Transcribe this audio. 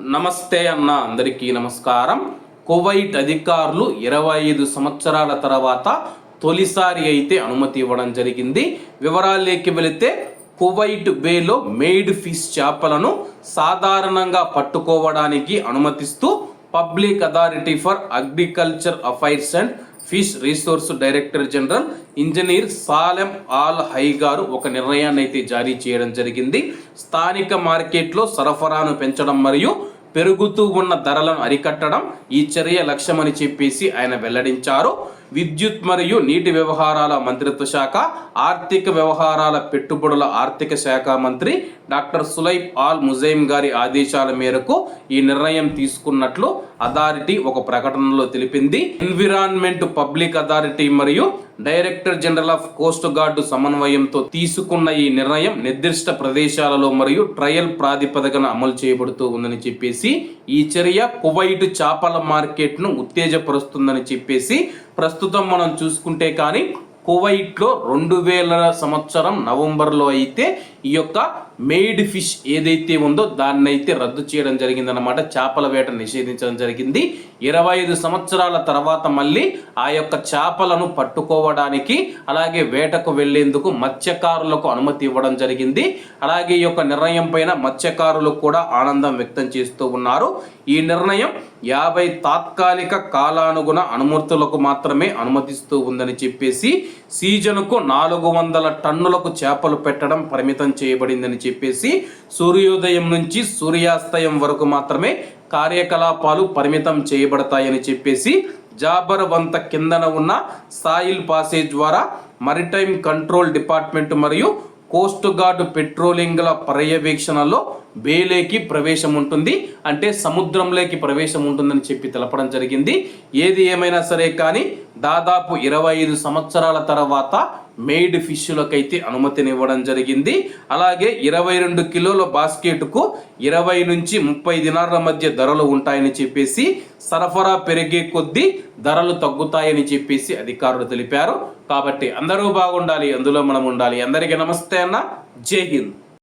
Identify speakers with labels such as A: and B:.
A: నమస్తే అన్న అందరికీ నమస్కారం. కువైట్ అధికారులు ఇరవై ఐదు సంవత్సరాల తర్వాత తొలిసారి అయితే అనుమతి ఇవ్వడం జరిగింది. వివరాల్లోకి వెళితే కువైట్ బేలో మెయిడ్ ఫిష్ చేపలను సాధారణంగా పట్టుకోవడానికి అనుమతిస్తూ public authority for agriculture affairs and fish resource director general engineer Salem Al Hay గారు ఒక నిర్ణయాన్ని అయితే జారీ చేయడం జరిగింది. స్థానిక మార్కెట్లో సరఫరాను పెంచడం మరియు పెరుగుతూ ఉన్న ధరలను అరికట్టడం ఈ చర్య లక్ష్యమని చెప్పేసి ఆయన వెల్లడించారు. విద్యుత్ మరియు నీటి వ్యవహారాల మంత్రిత్వ శాఖ ఆర్థిక వ్యవహారాల పెట్టుబడుల ఆర్థిక శాఖ మంత్రి డాక్టర్ సులైబ్ ఆల్ ముజైమ్ గారి ఆదేశాల మేరకు ఈ నిర్ణయం తీసుకున్నట్లు అథారిటీ ఒక ప్రకటనలో తెలిపింది. ఎన్విరాన్మెంట్ పబ్లిక్ అథారిటీ మరియు director general of coast guard సమన్వయంతో తీసుకున్న ఈ నిర్ణయం నిర్దిష్ట ప్రదేశాలలో మరియు ట్రయల్ ప్రాతిపదికన అమలు చేయబడుతూ ఉందని చెప్పేసి ఈ చర్య కువైట్ చేపల మార్కెట్ను ఉత్తేజపరుస్తుందని చెప్పేసి ప్రస్తుతం మనం చూసుకుంటే కానీ కువైట్లో రెండు వేల సంవత్సరం నవంబర్లో అయితే ఈ యొక్క మెయిడ్ ఫిష్ ఏదైతే ఉందో దాన్ని అయితే రద్దు చేయడం జరిగిందన్నమాట. చేపల వేట నిషేధించడం జరిగింది. ఇరవై ఐదు సంవత్సరాల తర్వాత మళ్ళీ ఆ యొక్క చేపలను పట్టుకోవడానికి అలాగే వేటకు వెళ్ళేందుకు మత్స్యకారులకు అనుమతి ఇవ్వడం జరిగింది. అలాగే ఈ యొక్క నిర్ణయం పైన మత్స్యకారులు కూడా ఆనందం వ్యక్తం చేస్తూ ఉన్నారు. ఈ నిర్ణయం యాభై తాత్కాలిక కాలానుగుణ అనుమతులకు మాత్రమే అనుమతిస్తూ ఉందని చెప్పేసి సీజన్కు నాలుగు వందల టన్నులకు చేపలు పెట్టడం పరిమితం చేయబడిందని చెప్పేసి సూర్యోదయం నుంచి సూర్యాస్తయం వరకు మాత్రమే కార్యకలాపాలు పరిమితం చేయబడతాయని చెప్పేసి జాబర్ వంత కిందన ఉన్న సాయిల్ పాసేజ్ ద్వారా మరిటైమ్ కంట్రోల్ డిపార్ట్మెంట్ మరియు కోస్ట్ గార్డ్ పెట్రోలింగ్ల పర్యవేక్షణలో బేలేకి ప్రవేశం ఉంటుంది. అంటే సముద్రంలోకి ప్రవేశం ఉంటుందని చెప్పి తెలపడం జరిగింది. ఏది ఏమైనా సరే కానీ దాదాపు ఇరవై ఐదు సంవత్సరాల తర్వాత మెయిడ్ ఫిష్లకైతే అనుమతినివ్వడం జరిగింది. అలాగే ఇరవై రెండు కిలోల బాస్కెట్కు ఇరవై నుంచి ముప్పై దినార్ల మధ్య ధరలు ఉంటాయని చెప్పేసి సరఫరా పెరిగే కొద్దీ ధరలు తగ్గుతాయని చెప్పేసి అధికారులు తెలిపారు. కాబట్టి అందరూ బాగుండాలి అందులో మనం ఉండాలి. అందరికీ నమస్తే అన్న. జై హింద్.